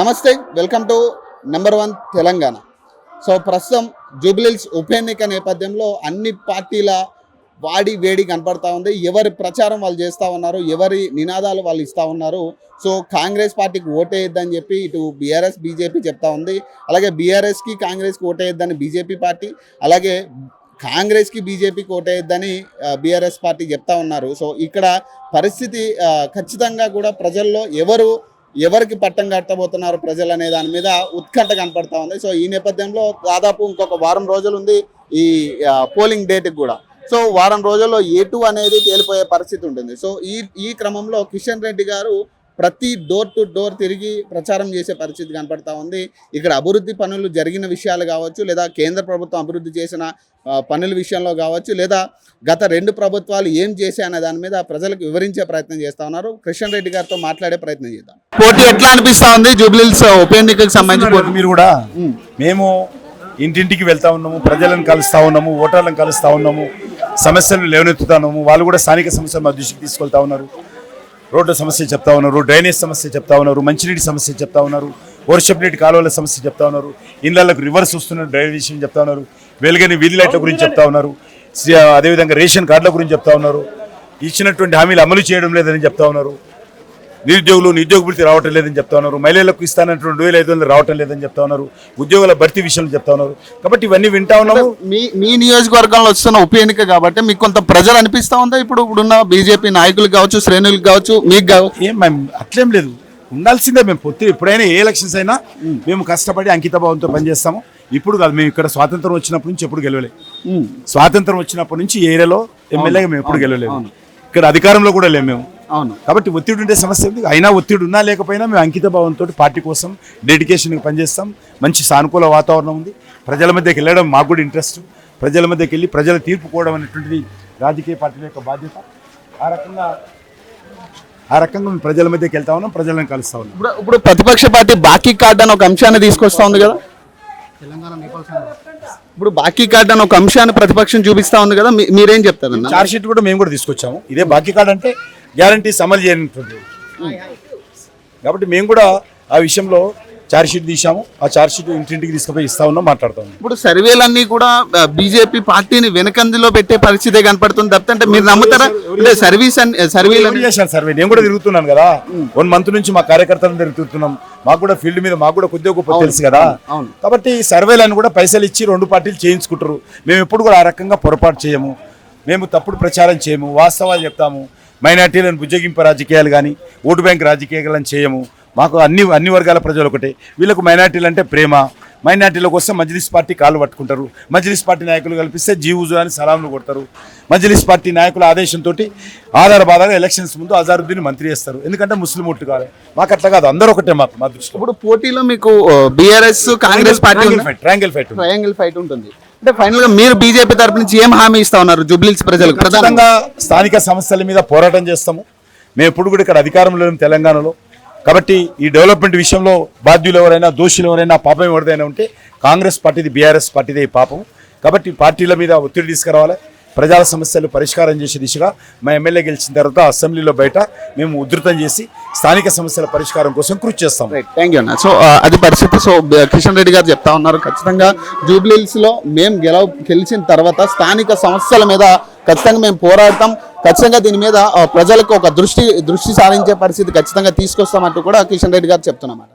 నమస్తే welcome to number one Telangana. So ప్రస్తుతం జూబ్లీల్స్ ఉప ఎన్నిక నేపథ్యంలో అన్ని పార్టీల వాడి వేడి కనపడతా ఉంది. ఎవరి ప్రచారం వాళ్ళు చేస్తూ ఉన్నారు ఎవరి నినాదాలు వాళ్ళు ఇస్తూ ఉన్నారు. సో కాంగ్రెస్ పార్టీకి ఓటేయొద్దని చెప్పి ఇటు బీఆర్ఎస్ బీజేపీ చెప్తా ఉంది. అలాగే బీఆర్ఎస్కి కాంగ్రెస్కి ఓటేయొద్దని బీజేపీ పార్టీ అలాగే కాంగ్రెస్కి బీజేపీకి ఓటేయొద్దని బీఆర్ఎస్ పార్టీ చెప్తా ఉన్నారు. సో ఇక్కడ పరిస్థితి ఖచ్చితంగా కూడా ప్రజల్లో ఎవరు ఎవరికి పట్టం కట్టబోతున్నారు ప్రజలు అనే దాని మీద ఉత్కంఠ కనపడతా ఉంది. సో ఈ నేపథ్యంలో దాదాపు ఇంకొక వారం రోజులు ఉంది ఈ పోలింగ్ డేట్కి కూడా. సో వారం రోజుల్లో ఎటు అనేది తేలిపోయే పరిస్థితి ఉంటుంది. సో ఈ ఈ క్రమంలో కిషన్ రెడ్డి గారు ప్రతి డోర్ టు డోర్ తిరిగి ప్రచారం చేసే పరిస్థితి కనపడతా ఉంది. ఇక్కడ అభివృద్ధి పనులు జరిగిన విషయాలు కావచ్చు లేదా కేంద్ర ప్రభుత్వం అభివృద్ధి చేసిన పనుల విషయంలో కావచ్చు లేదా గత రెండు ప్రభుత్వాలు ఏం చేశాయి అనే దాని మీద ప్రజలకు వివరించే ప్రయత్నం చేస్తా ఉన్నారు. కిషన్ రెడ్డి గారితో మాట్లాడే ప్రయత్నం చేద్దాం. పోటీ ఎట్లా అనిపిస్తా ఉంది? జూబ్లీల్స్ ఉప ఎన్నికకు సంబంధించి పోటీ. మీరు కూడా? మేము ఇంటింటికి వెళ్తా ఉన్నాము ప్రజలను కలుస్తా ఉన్నాము ఓటర్లను కలుస్తా ఉన్నాము సమస్యలు లేవనెత్తుతా ఉన్నాము వాళ్ళు కూడా స్థానిక సమస్యలు మా దృష్టికి తీసుకెళ్తా ఉన్నారు. రోడ్ల సమస్య చెప్తా ఉన్నారు డ్రైనేజ్ సమస్య చెప్తా ఉన్నారు మంచినీటి సమస్య చెప్తా ఉన్నారు వర్షపు నీటి కాలువల సమస్య చెప్తా ఉన్నారు ఇళ్ళకు రివర్స్ వస్తున్న డ్రైనేజ్ విషయం చెప్తా ఉన్నారు వెలుగని వీధి లైట్ల గురించి చెప్తా ఉన్నారు అదేవిధంగా రేషన్ కార్డుల గురించి చెప్తా ఉన్నారు ఇచ్చినటువంటి హామీలు అమలు చేయడం లేదని చెప్తా ఉన్నారు. నిరుద్యోగులు నిరుద్యోగ భృతి రావటం లేదని చెప్తా ఉన్నారు. మహిళలకు ఇస్తానంటే రెండు వేల ఐదు వందలు రావటం లేదని చెప్తా ఉన్నారు. ఉద్యోగుల భర్తీ విషయంలో చెప్తా ఉన్నారు. కాబట్టి ఇవన్నీ వింటా ఉన్నాము. మీ మీ నియోజకవర్గంలో వస్తున్న ఉప ఎన్నిక కాబట్టి మీకు కొంత ప్రజలు అనిపిస్తా ఉందా? ఇప్పుడు ఇప్పుడున్న బీజేపీ నాయకులు కావచ్చు శ్రేణులకు కావచ్చు మీకు కావచ్చు ఏం మేము అట్లేం లేదు. ఉండాల్సిందే మేము పొత్తి ఎప్పుడైనా ఏ ఎలక్షన్స్ అయినా మేము కష్టపడి అంకిత భావంతో పనిచేస్తాము. ఇప్పుడు కాదు మేము ఇక్కడ స్వాతంత్రం వచ్చినప్పటి నుంచి ఎప్పుడు గెలవలేదు స్వాతంత్రం వచ్చినప్పటి నుంచి ఏరియాలో ఎమ్మెల్యేగా మేము ఎప్పుడు గెలవలేదు. ఇక్కడ అధికారంలో కూడా లేము మేము. అవును. కాబట్టి ఒత్తిడి ఉండే సమస్య ఉంది. అయినా ఒత్తిడి ఉన్నా లేకపోయినా మేము అంకిత భావంతో పార్టీ కోసం డెడికేషన్కి పనిచేస్తాం. మంచి సానుకూల వాతావరణం ఉంది. ప్రజల మధ్యకి వెళ్ళడం మాకు కూడా ఇంట్రెస్ట్. ప్రజల మధ్యకి వెళ్ళి ప్రజల తీర్పు కోవడం అనేటువంటిది రాజకీయ పార్టీల యొక్క బాధ్యత. ఆ రకంగా ఆ రకంగా మేము ప్రజల మధ్యకి వెళ్తా ఉన్నాం ప్రజలను కలుస్తా ఉన్నాం. ఇప్పుడు ఇప్పుడు ప్రతిపక్ష పార్టీ బాకీ కార్డు అని ఒక అంశాన్ని తీసుకొస్తా ఉంది కదా? ఇప్పుడు బాకీ కార్డు అని ఒక అంశాన్ని ప్రతిపక్షం చూపిస్తా ఉంది కదా మీరేం చెప్తారన్న? చార్జ్ షీట్ కూడా మేము కూడా తీసుకొచ్చాము. ఇదే బాకీ కార్డ్ అంటే గ్యారంటీస్ అమలు చేయనటువంటి కాబట్టి మేము కూడా ఆ విషయంలో చార్జ్ షీట్ తీసాము ఆ చార్జ్ షీట్ ఇంటింటికి తీసుకుపోయి ఇస్తా ఉన్నాం మాట్లాడుతా ఇప్పుడు సర్వేలన్నీ కూడా బీజేపీ పార్టీని వెనకందిలో పెట్టే పరిస్థితే కనపడుతుంది తప్పితే అంటే మీరు నమ్ముతారా? అంటే సర్వీస్ అని సర్వీలు చేశారు సర్వే? నేను కూడా తిరుగుతున్నాను కదా. వన్ మంత్ నుంచి మా కార్యకర్తలను తిరుగుతున్నాం. మాకు కూడా ఫీల్డ్ మీద మాకు కూడా కొద్దిగా గొప్ప తెలుసు కదా. కాబట్టి సర్వేలను కూడా పైసలు ఇచ్చి రెండు పార్టీలు చేయించుకుంటారు. మేము ఎప్పుడు కూడా ఆ రకంగా పొరపాటు చేయము. మేము తప్పుడు ప్రచారం చేయము వాస్తవాలు చెప్తాము. మైనార్టీలను బుజ్జగింపు రాజకీయాలు కానీ ఓటు బ్యాంక్ రాజకీయాలను చేయము. మాకు అన్ని అన్ని వర్గాల ప్రజలు ఒకటే. వీళ్ళకు మైనార్టీలు అంటే ప్రేమ. మైనార్టీల కోసం మజ్లిస్ పార్టీ కాళ్ళు పట్టుకుంటారు. మజ్లిస్ పార్టీ నాయకులు కల్పిస్తే జీవుజు అని సలాంలు కొడతారు. మజ్లిస్ పార్టీ నాయకుల ఆదేశంతో ఆధార బాధాగా ఎలక్షన్స్ ముందు అజారుద్దీన్ మంత్రి చేస్తారు. ఎందుకంటే ముస్లిం ఓట్లు కాదు మాకు అట్లా కాదు. అందరూ ఒకటే మాకు మా దృష్టిలో. ఇప్పుడు పోటీలో మీకు BRS Congress party triangle fight. Triangle fight ఉంటుంది. అంటే ఫైనల్గా మీరు బీజేపీ తరపు నుంచి ఏం హామీ ఇస్తా ఉన్నారు జూబ్లీస్ ప్రజలకు? ప్రధానంగా స్థానిక సమస్యల మీద పోరాటం చేస్తాము. మేము ఎప్పుడు కూడా ఇక్కడ అధికారంలో తెలంగాణలో. కాబట్టి ఈ డెవలప్మెంట్ విషయంలో బాధ్యులు ఎవరైనా దోషులు ఎవరైనా పాపం ఎవరిదైనా ఉంటే కాంగ్రెస్ పార్టీది బీఆర్ఎస్ పార్టీదే ఈ పాపం. కాబట్టి పార్టీల మీద ఒత్తిడి తీసుకురావాలి. ప్రజల సమస్యలు పరిష్కారం చేసే దిశగా మా ఎమ్మెల్యే గెలిచిన తర్వాత అసెంబ్లీలో బయట మేము ఉధృతం చేసి స్థానిక సమస్యల పరిష్కారం కోసం కృషి చేస్తాం. థ్యాంక్ యూ అన్న. సో uh, అది పరిస్థితి. సో కిషన్ రెడ్డి గారు చెప్తా ఉన్నారు. ఖచ్చితంగా జూబ్లీహిల్స్లో మేము గెలవ గెలిచిన తర్వాత స్థానిక సమస్యల మీద ఖచ్చితంగా మేము పోరాడతాం. ఖచ్చితంగా దీని మీద ప్రజలకు ఒక దృష్టి దృష్టి సారించే పరిస్థితి ఖచ్చితంగా తీసుకొస్తామంటూ కూడా కిషన్ రెడ్డి గారు చెప్తున్నమాట